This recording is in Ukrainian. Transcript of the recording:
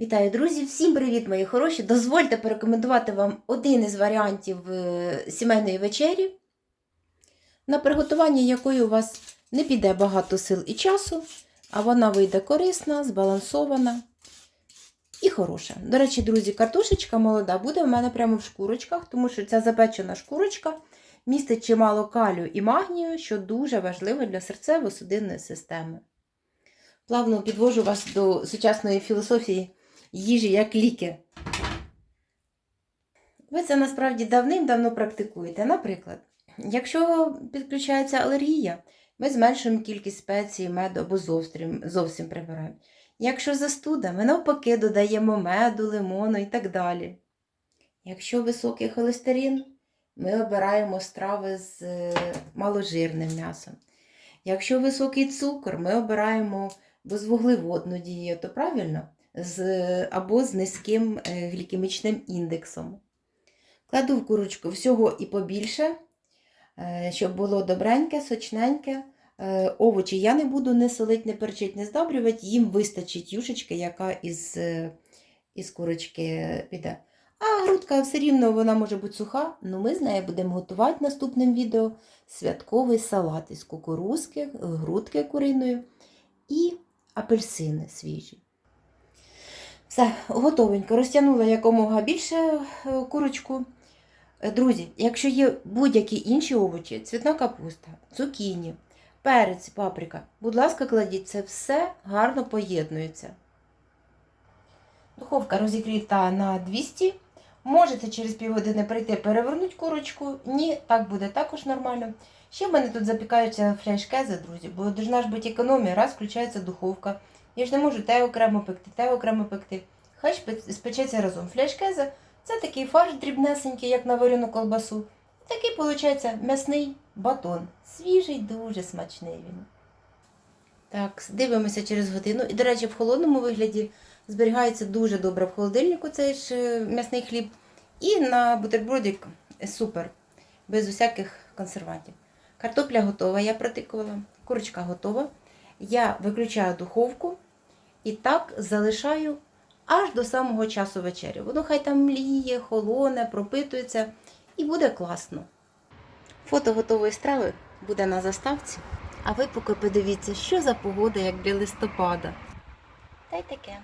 Вітаю, друзі! Всім привіт, мої хороші! Дозвольте порекомендувати вам один із варіантів е, сімейної вечері, на приготування якої у вас не піде багато сил і часу, а вона вийде корисна, збалансована і хороша. До речі, друзі, картошечка молода буде у мене прямо в шкурочках, тому що ця запечена шкурочка містить чимало калію і магнію, що дуже важливо для серцево-судинної системи. Плавно підвожу вас до сучасної філософії їжі як ліки. Ви це насправді давним-давно практикуєте. Наприклад, якщо підключається алергія, ми зменшуємо кількість спецій, меду або зовсім, зовсім прибираємо. Якщо застуда, ми навпаки додаємо меду, лимону і так далі. Якщо високий холестерин, ми обираємо страви з е, маложирним м'ясом. Якщо високий цукор, ми обираємо безвуглеводну дієту, правильно? З, або з низьким е, глікемічним індексом. Кладу в курочку всього і побільше, е, щоб було добреньке, сочненьке. Е, Овочі я не буду не солити, не перчити, не здобрювати, їм вистачить юшечки, яка із, із курочки піде. А грудка все рівно вона може бути суха, але ми з нею будемо готувати наступним відео святковий салат із кукурузки, грудки куриною і апельсини свіжі. Все, готовенько. Розтягнула якомога більше е, курочку. Е, Друзі, якщо є будь-які інші овочі, цвітна капуста, цукіні, перець, паприка, будь ласка, кладіть, це все гарно поєднується. Духовка розігріта на 200. Можете через півгодини прийти перевернути курочку. Ні, так буде також нормально. Ще в мене тут запікаються фляшкези, друзі, бо должна ж бути економія, раз включається духовка. Я ж не можу те окремо пекти, те окремо пекти. Хай спечеться разом. Фляшкеза це такий фарш дрібнесенький, як на варену колбасу. Такий, виходить, м'ясний батон. Свіжий, дуже смачний він. Так, дивимося через годину. І, до речі, в холодному вигляді зберігається дуже добре в холодильнику цей ж е, м'ясний хліб. І на бутербродик супер, без усяких консервантів. Картопля готова, я протикувала, курочка готова. Я виключаю духовку і так залишаю аж до самого часу вечері. Воно хай там мліє, холоне, пропитується і буде класно. Фото готової страви буде на заставці. А ви поки подивіться, що за погода, як для листопада. Та й таке.